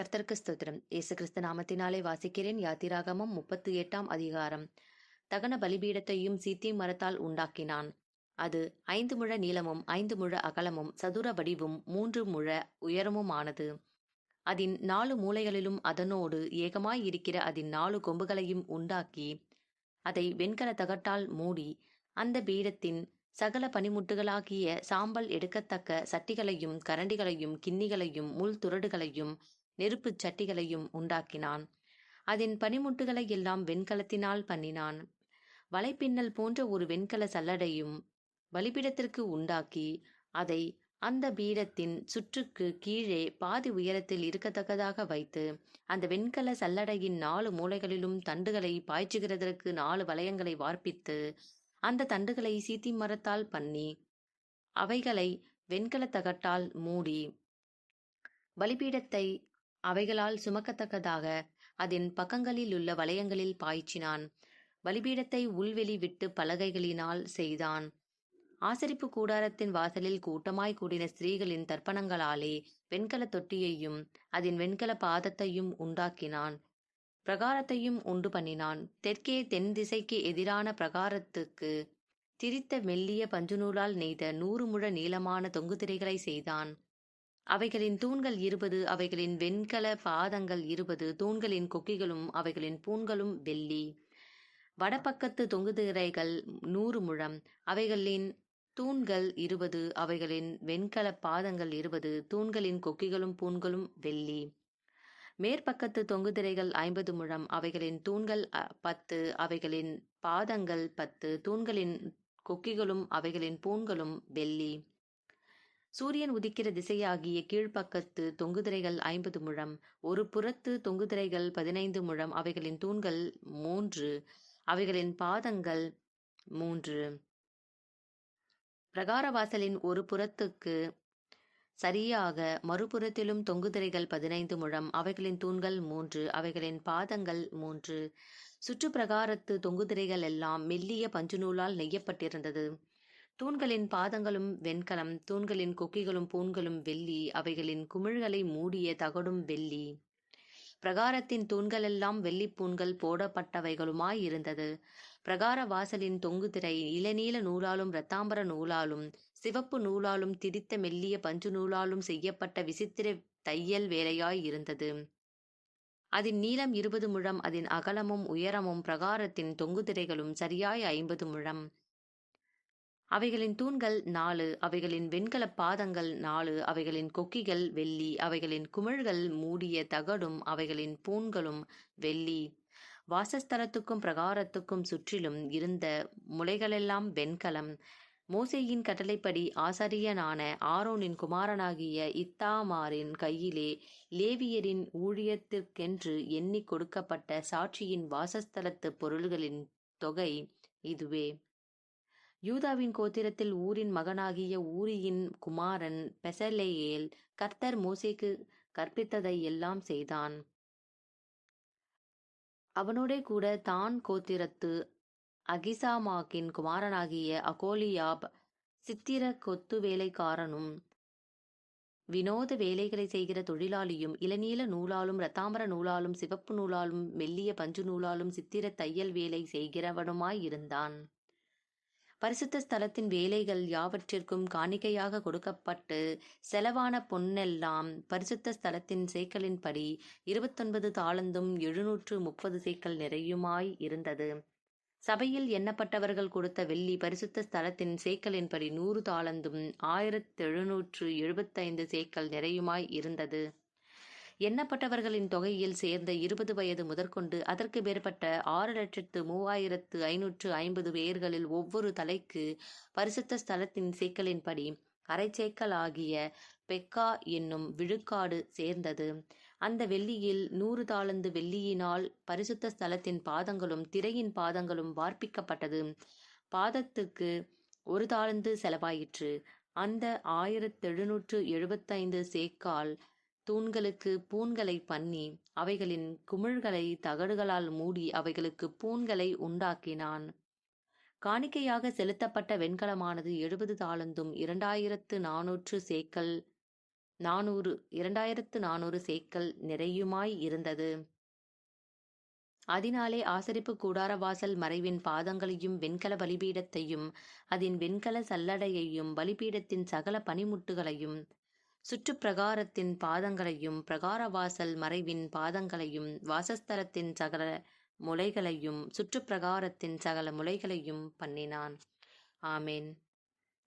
கர்த்தருக்கு ஸ்தோத்திரம். இயேசு கிறிஸ்து நாமத்தினாலே வாசிக்கிறேன். யாத்திராகமம் முப்பத்தி எட்டாம் அதிகாரம். தகன பலிபீடத்தையும் சீத்தியும் மரத்தால் உண்டாக்கினான். அது ஐந்து முழ நீளமும் ஐந்து முழ அகலமும் சதுர வடிவும் மூன்று முழ உயரமுமானது. அதன் நாலு மூலைகளிலும் அதனோடு ஏகமாய் இருக்கிற அதன் நாலு கொம்புகளையும் உண்டாக்கி அதை வெண்கல தகட்டால் மூடி அந்த பீடத்தின் சகல பனிமுட்டுகளாகிய சாம்பல் எடுக்கத்தக்க சட்டிகளையும் கரண்டிகளையும் கிண்ணிகளையும் முள் துரடுகளையும் நெருப்புச் சட்டிகளையும் உண்டாக்கினான். அதன் பனிமுட்டுகளை எல்லாம் வெண்கலத்தினால் பண்ணினான். வலைப்பின்னல் போன்ற ஒரு வெண்கல சல்லடையும் பலிபீடத்திற்கு உண்டாக்கி அதை அந்த பீடத்தின் சுற்றுக்கு கீழே பாதி உயரத்தில் இருக்கத்தக்கதாக வைத்து அந்த வெண்கல சல்லடையின் நாலு மூலைகளிலும் தண்டுகளை பாய்ச்சுகிறதற்கு நாலு வளையங்களை வார்ப்பித்து அந்த தண்டுகளை சீத்தி மரத்தால் பண்ணி அவைகளை வெண்கல தகட்டால் மூடி பலிபீடத்தை அவைகளால் சுமக்கத்தக்கதாக அதன் பக்கங்களில் உள்ள வளையங்களில் பாய்ச்சினான். பலிபீடத்தை உள்வெளி விட்டு பலகைகளினால் செய்தான். ஆசரிப்பு கூடாரத்தின் வாசலில் கூட்டமாய் கூடின ஸ்திரீகளின் தர்ப்பணங்களாலே வெண்கல தொட்டியையும் அதன் வெண்கல பாதத்தையும் உண்டாக்கினான். பிரகாரத்தையும் உண்டு பண்ணினான். தெற்கே தென் திசைக்கு எதிரான பிரகாரத்துக்கு திரித்த மெல்லிய பஞ்சுநூலால் நெய்த நூறு முழ நீளமான தொங்கு திரைகளை செய்தான். அவைகளின் தூண்கள் இருபது அவைகளின் வெண்கல பாதங்கள் இருபது தூண்களின் கொக்கிகளும் அவைகளின் பூண்களும் வெள்ளி. வடபக்கத்து தொங்கு திரைகள் நூறு முழம். அவைகளின் தூண்கள் இருபது அவைகளின் வெண்கல பாதங்கள் இருபது தூண்களின் கொக்கிகளும் பூண்களும் வெள்ளி. மேற்பக்கத்து தொங்கு திரைகள் ஐம்பது முழம். அவைகளின் தூண்கள் பத்து அவைகளின் பாதங்கள் பத்து தூண்களின் கொக்கிகளும் அவைகளின் பூண்களும் வெள்ளி. சூரியன் உதிக்கிற திசையாகிய கீழ்ப்பக்கத்து தொங்குதிரைகள் ஐம்பது முழம் ஒரு புறத்து தொங்குதிரைகள் பதினைந்து முழம் அவைகளின் தூண்கள் மூன்று அவைகளின் பாதங்கள் மூன்று. பிரகாரவாசலின் ஒரு புறத்துக்கு சரியாக மறுபுறத்திலும் தொங்குதிரைகள் பதினைந்து முழம் அவைகளின் தூண்கள் மூன்று அவைகளின் பாதங்கள் மூன்று. சுற்று பிரகாரத்து தொங்குதிரைகள் எல்லாம் மெல்லிய பஞ்சுநூலால் நெய்யப்பட்டிருந்தது. தூண்களின் பாதங்களும் வெண்கலம் தூண்களின் கொக்கிகளும் பூண்களும் வெள்ளி அவைகளின் குமிழ்களை மூடிய தகடும் வெள்ளி. பிரகாரத்தின் தூண்களெல்லாம் வெள்ளிப்பூண்கள் போடப்பட்டவைகளுமாய் இருந்தது. பிரகார வாசலின் தொங்கு திரை இளநீல நூலாலும் இரத்தாம்பர நூலாலும் சிவப்பு நூலாலும் திரித்த மெல்லிய பஞ்சு நூலாலும் செய்யப்பட்ட விசித்திர தையல் வேலையாய் இருந்தது. அதன் நீளம் இருபது முழம் அதன் அகலமும் உயரமும் பிரகாரத்தின் தொங்கு திரைகளும் சரியாய் ஐம்பது முழம். அவைகளின் தூண்கள் நாலு அவைகளின் வெண்கல பாதங்கள் நாலு அவைகளின் கொக்கிகள் வெள்ளி அவைகளின் குமிழ்கள் மூடிய தகடும் அவைகளின் பூண்களும் வெள்ளி. வாசஸ்தலத்துக்கும் பிரகாரத்துக்கும் சுற்றிலும் இருந்த முளைகளெல்லாம் வெண்கலம். மோசையின் கட்டளைப்படி ஆசாரியனான ஆரோனின் குமாரனாகிய இத்தாமாரின் கையிலே லேவியரின் ஊழியத்திற்கென்று எண்ணி கொடுக்கப்பட்ட சாட்சியின் வாசஸ்தலத்து பொருள்களின் தொகை இதுவே. யூதாவின் கோத்திரத்தில் ஊரின் மகனாகிய ஊரியின் குமாரன் பெசலேயேல் கர்த்தர் மோசேக்கு கற்பித்ததை எல்லாம் செய்தான். அவனோடே கூட தான் கோத்திரத்து அகிசாமாக்கின் குமாரனாகிய அகோலியாப் சித்திர கொத்து வேலைக்காரனும் வினோத வேலைகளை செய்கிற தொழிலாளியும் இளநீல நூலாலும் ரத்தாம்பர நூலாலும் சிவப்பு நூலாலும் மெல்லிய பஞ்சு நூலாலும் சித்திர தையல் வேலை செய்கிறவனுமாயிருந்தான் பரிசுத்த ஸ்தலத்தின் வேலைகள் யாவற்றிற்கும் காணிக்கையாக கொடுக்கப்பட்டு செலவான பொன்னெல்லாம் பரிசுத்த ஸ்தலத்தின் சேக்கலின்படி இருபத்தொன்பது தாளந்தும் எழுநூற்று முப்பது சேக்கல் நிறையுமாய் இருந்தது. சபையில் எண்ணப்பட்டவர்கள் கொடுத்த வெள்ளி பரிசுத்த ஸ்தலத்தின் சேக்கலின்படி நூறு தாளந்தும் ஆயிரத்து எழுநூற்று எழுபத்தைந்து சேக்கல் நிறையுமாய் இருந்தது. எண்ணப்பட்டவர்களின் தொகையில் சேர்ந்த இருபது வயது முதற்கொண்டு அதற்கு மேற்பட்ட ஆறு லட்சத்து மூவாயிரத்து ஐநூற்று ஐம்பது பேர்களில் ஒவ்வொரு தலைக்கு பரிசுத்த ஸ்தலத்தின் சேக்கலின்படி அரைச்சேக்கல் ஆகிய பெக்கா என்னும் விழுக்காடு சேர்ந்தது. அந்த வெள்ளியில் நூறு தாளந்து வெள்ளியினால் பரிசுத்த ஸ்தலத்தின் பாதங்களும் திரையின் பாதங்களும் வார்ப்பிக்கப்பட்டது. பாதத்துக்கு ஒரு தாளந்து செலவாயிற்று. அந்த ஆயிரத்து எழுநூற்று எழுபத்தைந்து சேக்கால் தூண்களுக்கு பூண்களை பண்ணி அவைகளின் குமிழ்களை தகடுகளால் மூடி அவைகளுக்கு பூண்களை உண்டாக்கினான். காணிக்கையாக செலுத்தப்பட்ட வெண்கலமானது எழுபது தாளந்தும் இரண்டாயிரத்து நானூற்று சேக்கல் நானூறு இரண்டாயிரத்து நானூறு சேக்கல் நிறையுமாய் இருந்தது. அதனாலே ஆசரிப்பு கூடார வாசல் மறைவின் பாதங்களையும் வெண்கல பலிபீடத்தையும் அதன் வெண்கல சல்லடையையும் பலிபீடத்தின் சகல பனிமுட்டுகளையும் சுற்றுப்பிரகாரத்தின் பாதங்களையும் பிரகாரவாசல் மறைவின் பாதங்களையும் வாசஸ்தலத்தின் சகல முளைகளையும் சுற்றுப்பிரகாரத்தின் சகல முளைகளையும் பண்ணினான். ஆமேன்.